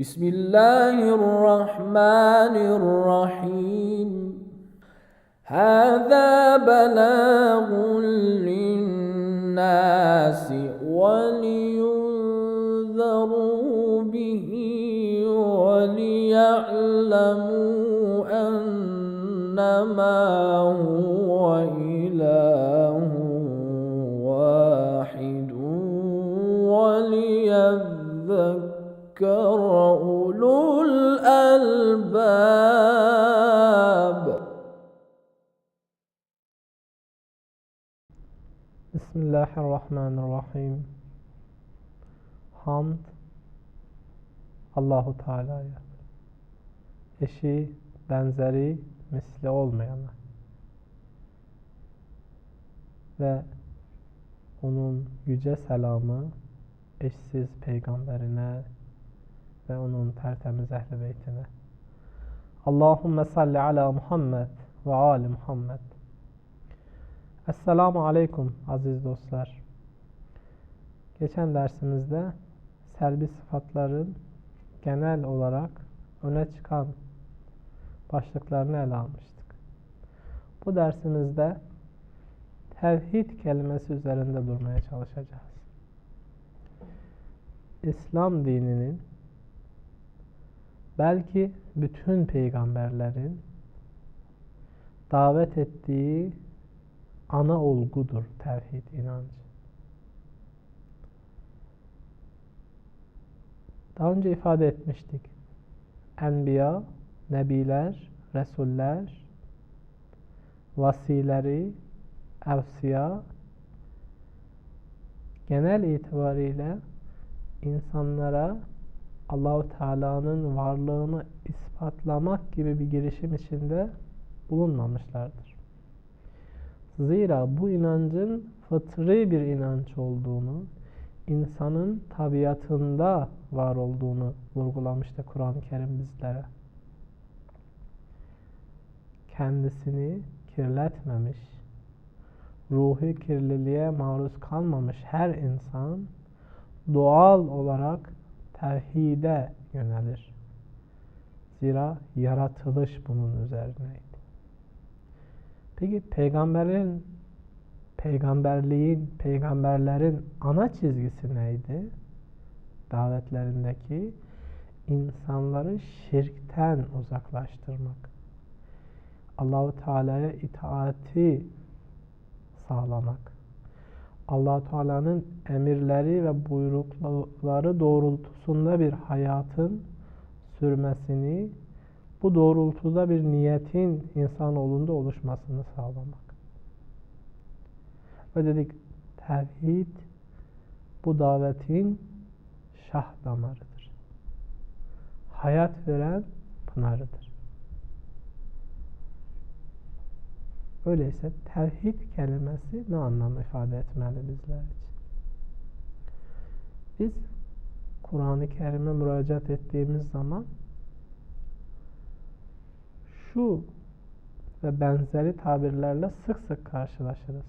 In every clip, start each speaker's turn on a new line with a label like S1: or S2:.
S1: بسم الله الرحمن الرحيم. هذا بلاغ للناس ولينذروا به وليعلموا أنما هو إله وليذكر أولو الألباب
S2: Bismillahirrahmanirrahim. Hamd Allahu Teala'ya. Eşi, benzeri, misli olmayana ve onun yüce selamı eşsiz peygamberine ve onun tertemiz ehli beytine. Allahümme salli ala Muhammed ve ali Muhammed. Esselamu Aleyküm aziz dostlar. Geçen dersimizde selbi sıfatların genel olarak öne çıkan başlıklarını ele almıştık. Bu dersimizde tevhid kelimesi üzerinde durmaya çalışacağız. İslam dininin belki bütün peygamberlerin davet ettiği ana olgudur tevhid inancı. Daha önce ifade etmiştik. Enbiya, nebiler, resuller, vasileri, evsiya genel itibariyle insanlara Allahu Teala'nın varlığını ispatlamak gibi bir girişim içinde bulunmamışlardır. Zira bu inancın fıtri bir inanç olduğunu, insanın tabiatında var olduğunu vurgulamıştı Kur'an-ı Kerim bizlere. Kendisini kirletmemiş, ruhi kirliliğe maruz kalmamış her insan doğal olarak tevhide yönelir. Zira yaratılış bunun üzerineydi. Peki peygamberin peygamberliğin, peygamberlerin ana çizgisi neydi? Davetlerindeki insanları şirkten uzaklaştırmak. Allahu Teala'ya itaati sağlamak. Allah Teala'nın emirleri ve buyrukları doğrultusunda bir hayatın sürmesini, bu doğrultuda bir niyetin insanoğlunda oluşmasını sağlamak. Ve dedik tevhid bu davetin şah damarıdır. Hayat veren pınarıdır. Öyleyse tevhid kelimesi ne anlam ifade etmeli bizler için? Biz Kur'an-ı Kerim'e müracaat ettiğimiz zaman şu ve benzeri tabirlerle sık sık karşılaşırız.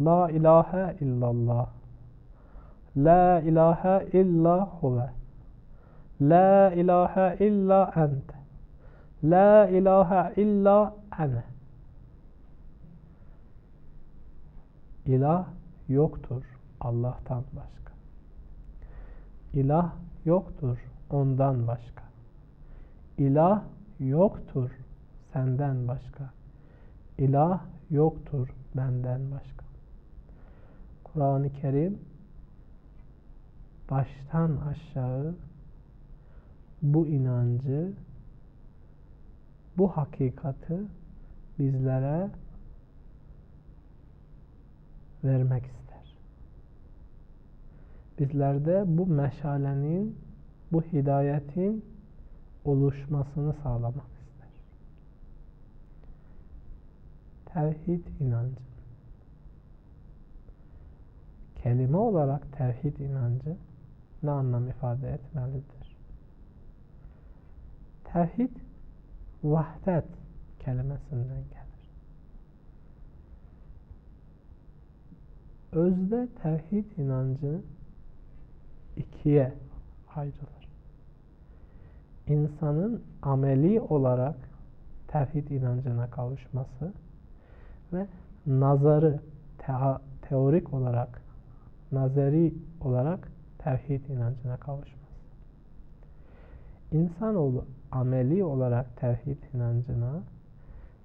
S2: La ilahe illallah. La ilahe illa huve. La ilahe illa ente. La ilahe illa ene. İlah yoktur Allah'tan başka. İlah yoktur ondan başka. İlah yoktur senden başka. İlah yoktur benden başka. Kur'an-ı Kerim baştan aşağı bu inancı, bu hakikati bizlere vermek ister. Bizlerde bu meşalenin, bu hidayetin oluşmasını sağlamak ister. Tevhid inancı. Kelime olarak tevhid inancı ne anlam ifade etmelidir? Tevhid vahdet kelimesinden gelir. Özde tevhid inancı ikiye ayrılır. insanın ameli olarak tevhid inancına kavuşması ve nazarı teha- teorik olarak nazari olarak tevhid inancına kavuşması. İnsanoğlu ameli olarak tevhid inancına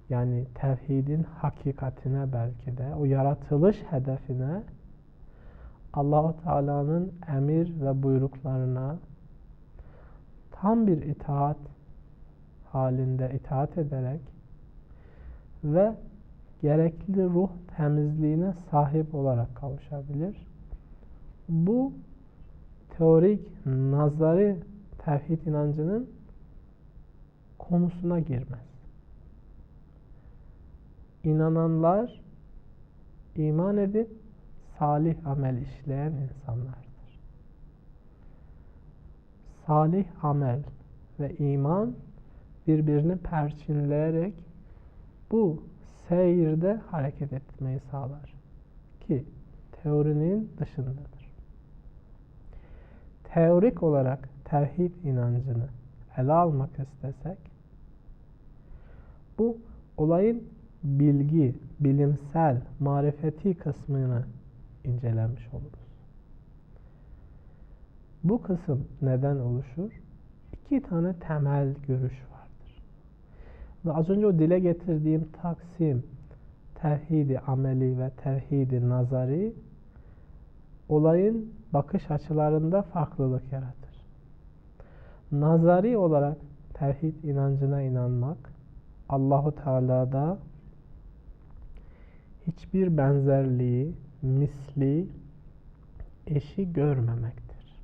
S2: yani tevhidin hakikatine belki de o yaratılış hedefine Allahu Teala'nın emir ve buyruklarına tam bir itaat halinde itaat ederek ve gerekli ruh temizliğine sahip olarak kavuşabilir. Bu teorik, nazari tevhid inancının konusuna girmez. İnananlar iman edip salih amel işleyen insanlardır. Salih amel ve iman birbirini perçinleyerek bu seyirde hareket etmeyi sağlar. Ki teorinin dışındadır. Teorik olarak tevhid inancını ele almak istesek bu olayın bilgi, bilimsel, marifeti kısmını incelemiş oluruz. Bu kısım neden oluşur? İki tane temel görüş vardır. Ve az önce o dile getirdiğim taksim, tevhidi ameli ve tevhidi nazari olayın bakış açılarında farklılık yaratır. Nazari olarak tevhid inancına inanmak Allahu Teala'da hiçbir benzerliği, misli, eşi görmemektir.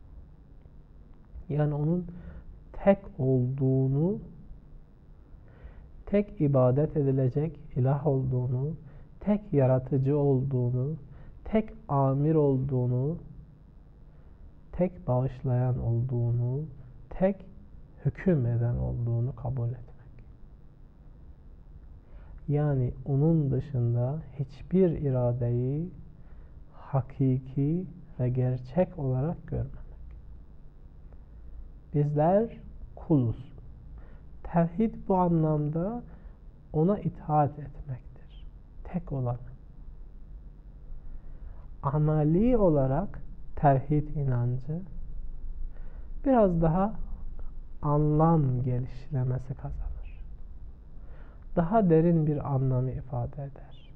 S2: Yani onun tek olduğunu, tek ibadet edilecek ilah olduğunu, tek yaratıcı olduğunu, tek amir olduğunu, tek bağışlayan olduğunu, tek hüküm eden olduğunu kabul etmek. Yani onun dışında hiçbir iradeyi hakiki ve gerçek olarak görmemek. Bizler kuluz. Tevhid bu anlamda ona itaat etmektir. Tek olan. Amali olarak tevhid inancı biraz daha anlam geliştirmesi kazanır. Daha derin bir anlamı ifade eder.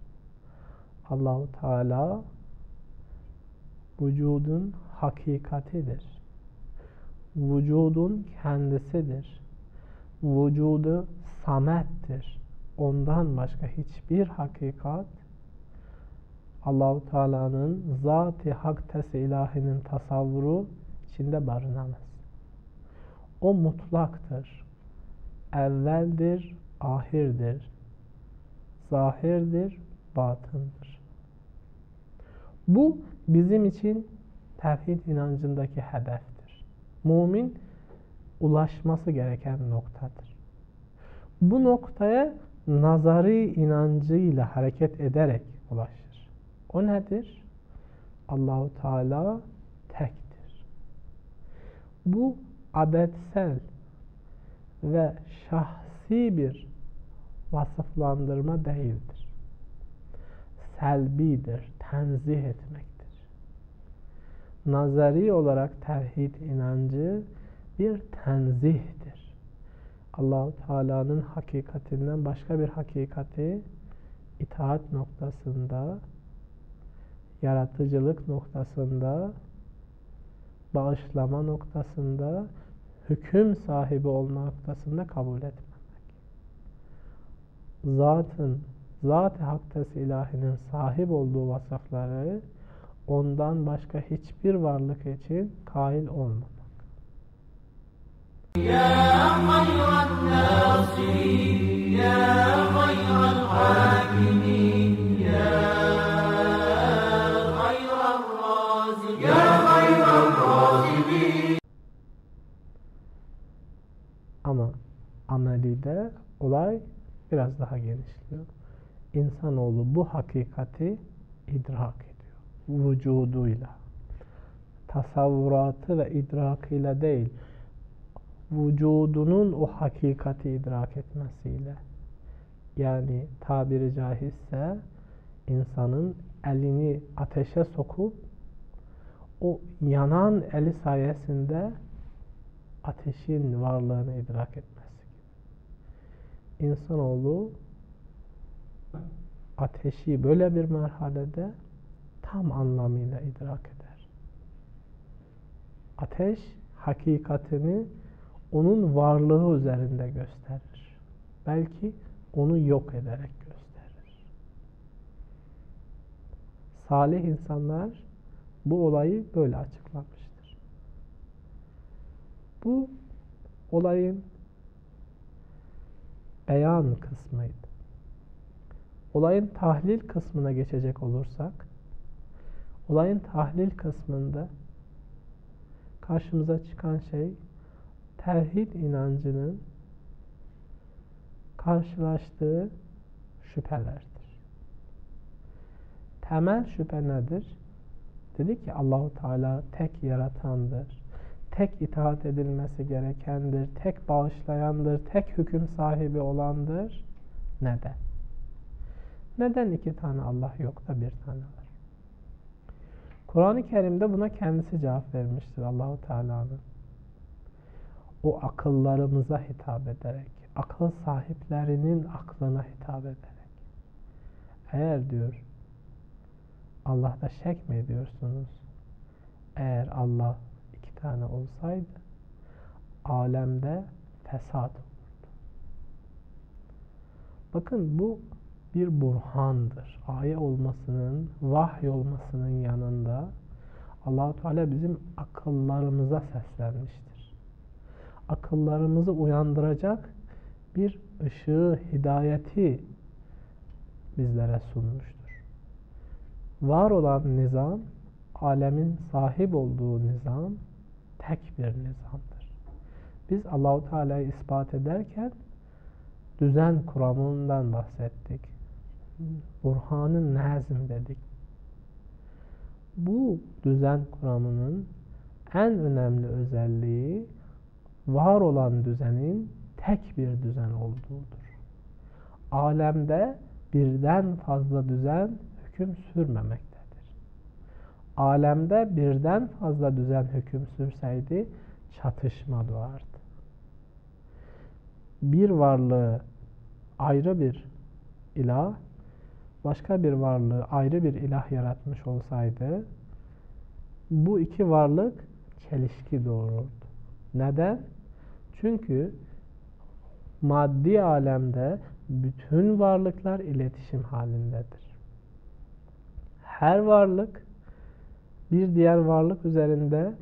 S2: Allahu Teala vücudun hakikatidir. Vücudun kendisidir. Vücudu samettir. Ondan başka hiçbir hakikat Allahu Teala'nın zat-ı hak ilahinin tasavvuru içinde barınamaz. O mutlaktır. Evveldir, ahirdir. Zahirdir, batındır. Bu bizim için tevhid inancındaki hedeftir. Mumin ulaşması gereken noktadır. Bu noktaya nazari inancıyla hareket ederek ulaşır. O nedir? Allahu Teala tektir. Bu adetsel ve şahsi bir vasıflandırma değildir. Selbidir, tenzih etmektir. Nazari olarak tevhid inancı bir tenzihtir. Allahu Teala'nın hakikatinden başka bir hakikati itaat noktasında, yaratıcılık noktasında, bağışlama noktasında, hüküm sahibi olma noktasında kabul etmemek. Zatın, zat-ı haktası ilahinin sahip olduğu vasıfları ondan başka hiçbir varlık için kail olmamak.
S1: يا
S2: biraz daha genişliyor. İnsanoğlu bu hakikati idrak ediyor. Vücuduyla. Tasavvuratı ve idrakıyla değil. vücudunun o hakikati idrak etmesiyle yani tabiri caizse insanın elini ateşe sokup o yanan eli sayesinde ateşin varlığını idrak etmesi. İnsanoğlu ateşi böyle bir merhalede tam anlamıyla idrak eder. Ateş hakikatini onun varlığı üzerinde gösterir. Belki onu yok ederek gösterir. Salih insanlar bu olayı böyle açıklamıştır. Bu olayın beyan kısmıydı. Olayın tahlil kısmına geçecek olursak, olayın tahlil kısmında karşımıza çıkan şey tevhid inancının karşılaştığı şüphelerdir. Temel şüphe nedir? Dedi ki Allahu Teala tek yaratandır. Tek itaat edilmesi gerekendir. Tek bağışlayandır. Tek hüküm sahibi olandır. Neden? Neden iki tane Allah yok da bir tane var? Kur'an-ı Kerim'de buna kendisi cevap vermiştir Allahu Teala'nın. O akıllarımıza hitap ederek, akıl sahiplerinin aklına hitap ederek. Eğer diyor Allah'ta şek mi ediyorsunuz? Eğer Allah tane olsaydı alemde fesat olurdu. Bakın bu bir burhandır. Ayet olmasının, vahy olmasının yanında Allahu Teala bizim akıllarımıza seslenmiştir. Akıllarımızı uyandıracak bir ışığı, hidayeti bizlere sunmuştur. Var olan nizam, alemin sahip olduğu nizam tek bir nizamdır. Biz Allahu Teala'yı ispat ederken düzen kuramından bahsettik. Burhanın nazim dedik. Bu düzen kuramının en önemli özelliği var olan düzenin tek bir düzen olduğudur. Alemde birden fazla düzen hüküm sürmemektedir. Alemde birden fazla düzen hüküm sürseydi çatışma doğardı. Bir varlığı ayrı bir ilah, başka bir varlığı ayrı bir ilah yaratmış olsaydı bu iki varlık çelişki doğururdu. Neden? Çünkü maddi alemde bütün varlıklar iletişim halindedir. Her varlık bir diğer varlık üzerinde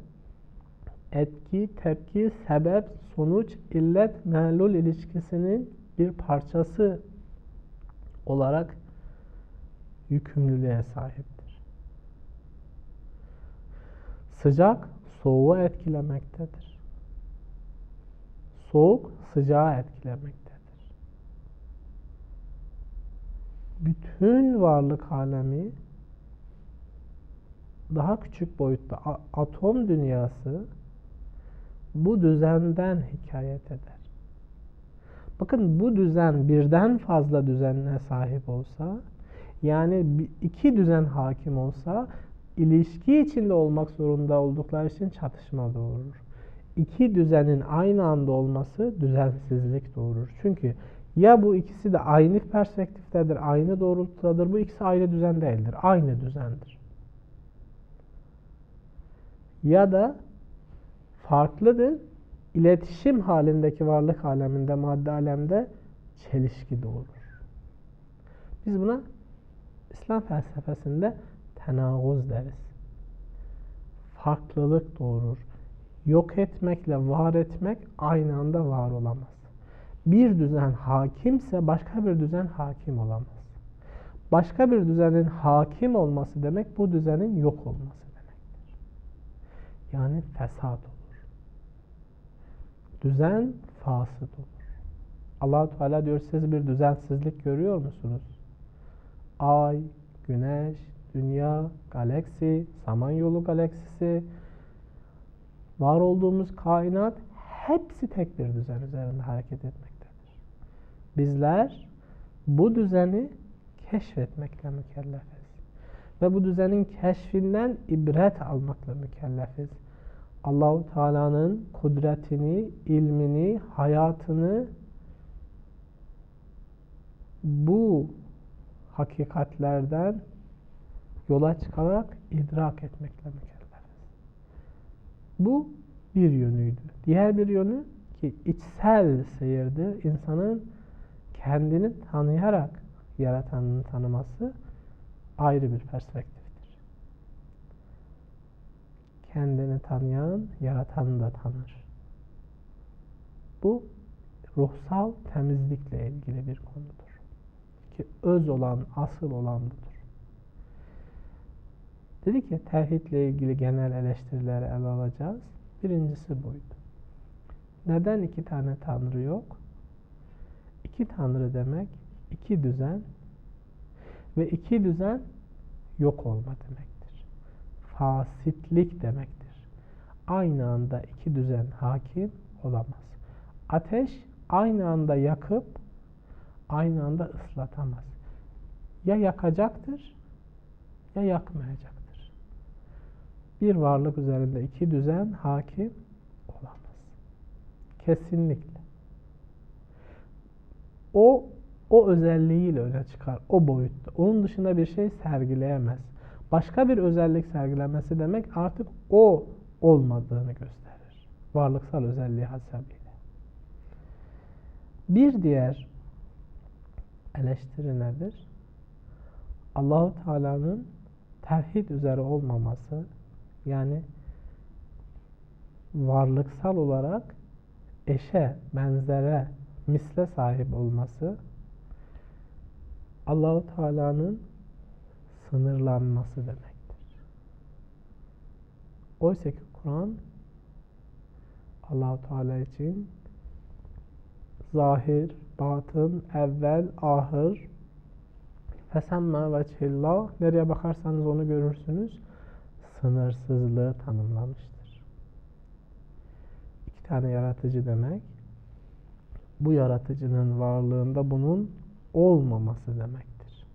S2: etki, tepki, sebep, sonuç, illet, melul ilişkisinin bir parçası olarak yükümlülüğe sahiptir. Sıcak soğuğu etkilemektedir. Soğuk sıcağı etkilemektedir. Bütün varlık alemi daha küçük boyutta atom dünyası bu düzenden hikayet eder. Bakın bu düzen birden fazla düzenine sahip olsa yani iki düzen hakim olsa ilişki içinde olmak zorunda oldukları için çatışma doğurur. İki düzenin aynı anda olması düzensizlik doğurur. Çünkü ya bu ikisi de aynı perspektiftedir, aynı doğrultudadır. Bu ikisi ayrı düzen değildir. Aynı düzendir. Ya da farklıdır. İletişim halindeki varlık aleminde, madde alemde çelişki doğurur. Biz buna İslam felsefesinde tenavuz deriz. Farklılık doğurur. Yok etmekle var etmek aynı anda var olamaz. Bir düzen hakimse başka bir düzen hakim olamaz. Başka bir düzenin hakim olması demek bu düzenin yok olması. Yani fesat olur. Düzen fasıt olur. allah Teala diyor siz bir düzensizlik görüyor musunuz? Ay, Güneş, Dünya, galaksi, Samanyolu galaksisi, var olduğumuz kainat hepsi tek bir düzen üzerinde hareket etmektedir. Bizler bu düzeni keşfetmekle mükellefiz. Ve bu düzenin keşfinden ibret almakla mükellefiz. Allahu Teala'nın kudretini, ilmini, hayatını bu hakikatlerden yola çıkarak idrak etmekle mükellefiz. Bu bir yönüydü. Diğer bir yönü ki içsel seyirdir. İnsanın kendini tanıyarak yaratanını tanıması ayrı bir perspektiftir. Kendini tanıyan yaratanı da tanır. Bu ruhsal temizlikle ilgili bir konudur. Ki öz olan, asıl olan budur. Dedi ki tevhidle ilgili genel eleştirileri ele alacağız. Birincisi buydu. Neden iki tane tanrı yok? İki tanrı demek iki düzen ve iki düzen yok olma demektir. Fasitlik demektir. Aynı anda iki düzen hakim olamaz. Ateş aynı anda yakıp aynı anda ıslatamaz. Ya yakacaktır ya yakmayacaktır. Bir varlık üzerinde iki düzen hakim olamaz. Kesinlikle. O o özelliğiyle öne çıkar. O boyutta. Onun dışında bir şey sergileyemez. Başka bir özellik sergilemesi demek artık o olmadığını gösterir. Varlıksal özelliği hasebiyle. Bir diğer eleştiri nedir? Allahu Teala'nın tevhid üzere olmaması yani varlıksal olarak eşe, benzere, misle sahip olması Allahu Teala'nın sınırlanması demektir. Oysa ki Kur'an Allahu Teala için zahir, batın, evvel, ahır fesemme veçhillah nereye bakarsanız onu görürsünüz sınırsızlığı tanımlamıştır. İki tane yaratıcı demek bu yaratıcının varlığında bunun olmaması demektir.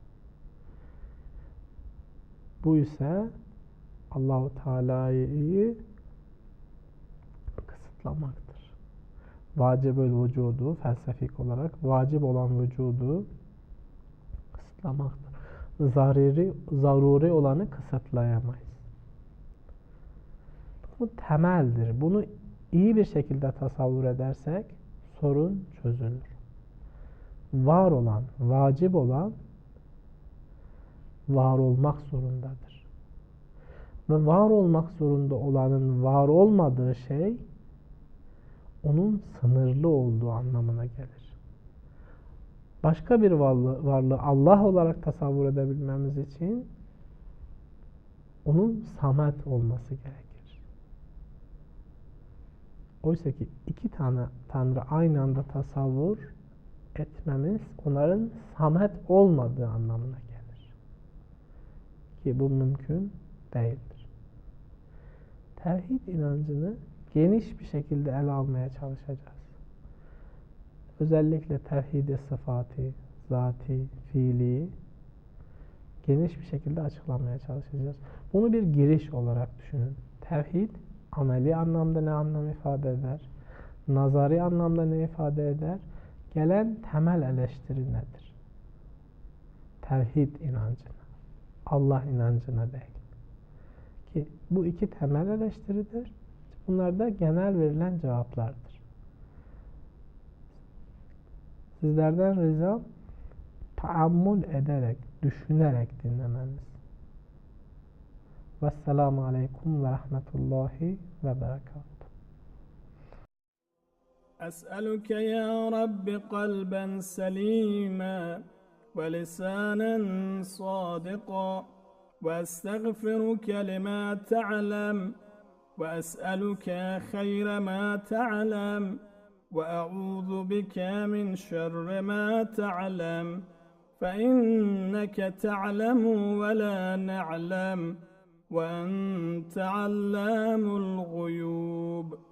S2: Bu ise Allahu Teala'yı kısıtlamaktır. Vacibül vücudu felsefik olarak vacip olan vücudu kısıtlamaktır. Zaruri, zaruri olanı kısıtlayamayız. Bu temeldir. Bunu iyi bir şekilde tasavvur edersek sorun çözülür var olan, vacip olan var olmak zorundadır. Ve var olmak zorunda olanın var olmadığı şey onun sınırlı olduğu anlamına gelir. Başka bir varlığı, Allah olarak tasavvur edebilmemiz için onun samet olması gerekir. Oysa ki iki tane Tanrı aynı anda tasavvur etmemiz onların samet olmadığı anlamına gelir. Ki bu mümkün değildir. Tevhid inancını geniş bir şekilde ele almaya çalışacağız. Özellikle tevhid-i zati, fiili geniş bir şekilde açıklamaya çalışacağız. Bunu bir giriş olarak düşünün. Tevhid ameli anlamda ne anlam ifade eder? Nazari anlamda ne ifade eder? Gelen temel eleştiri nedir? Tevhid inancına, Allah inancına değil. Ki bu iki temel eleştiridir. Bunlar da genel verilen cevaplardır. Sizlerden ricam taammül ederek, düşünerek dinlemeniz. Vesselamu Aleyküm ve Rahmetullahi ve Berekatuhu.
S3: أسألك يا رب قلبا سليما ولسانا صادقا وأستغفرك لما تعلم وأسألك خير ما تعلم وأعوذ بك من شر ما تعلم فإنك تعلم ولا نعلم وأنت علام الغيوب